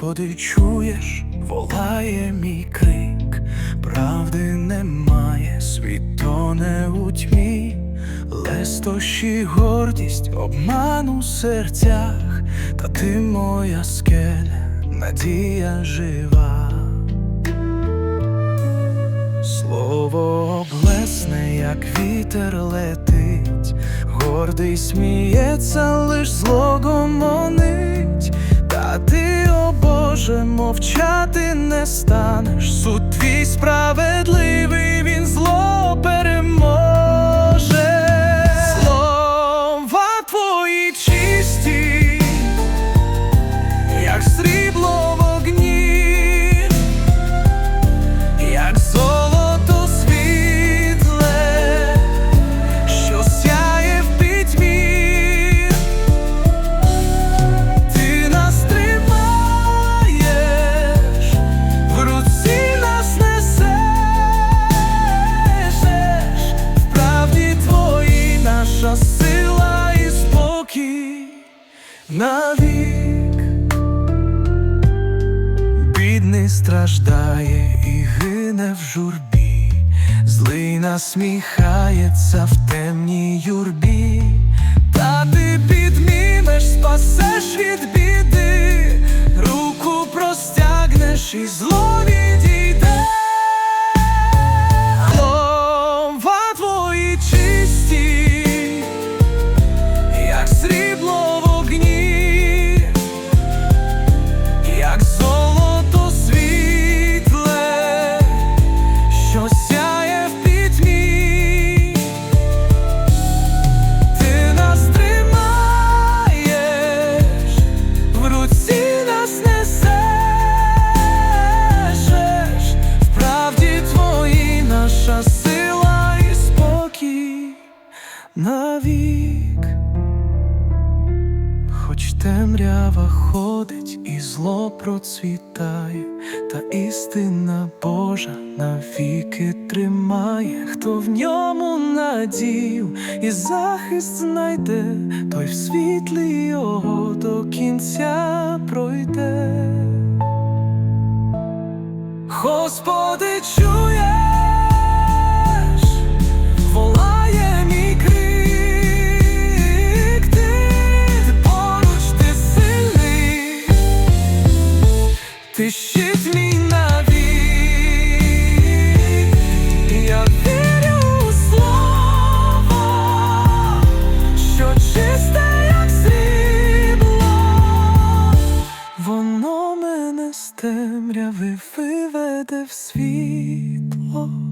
Господи, чуєш, волає мій крик, правди немає, світ тоне у тьмі, лестощі, гордість, обман у серцях, та ти моя скеля, надія жива. Слово облесне, як вітер летить, гордий сміється, лиш злого монить, та ти, Боже, мовчати не станеш. Суд твій справедливий, він зло навік. Бідний страждає і гине в журбі, злий насміхається в темній юрбі, та ти підмінеш, спасеш від біди, руку простягнеш і зло темрява ходить і зло процвітає, та істина Божа навіки тримає, хто в ньому надію і захист знайде, той в світлі його до кінця пройде. Господи, чуєш, щит мій навік, я вірю у слово, що чисте, як срібло, воно мене з темряви виведе в світло.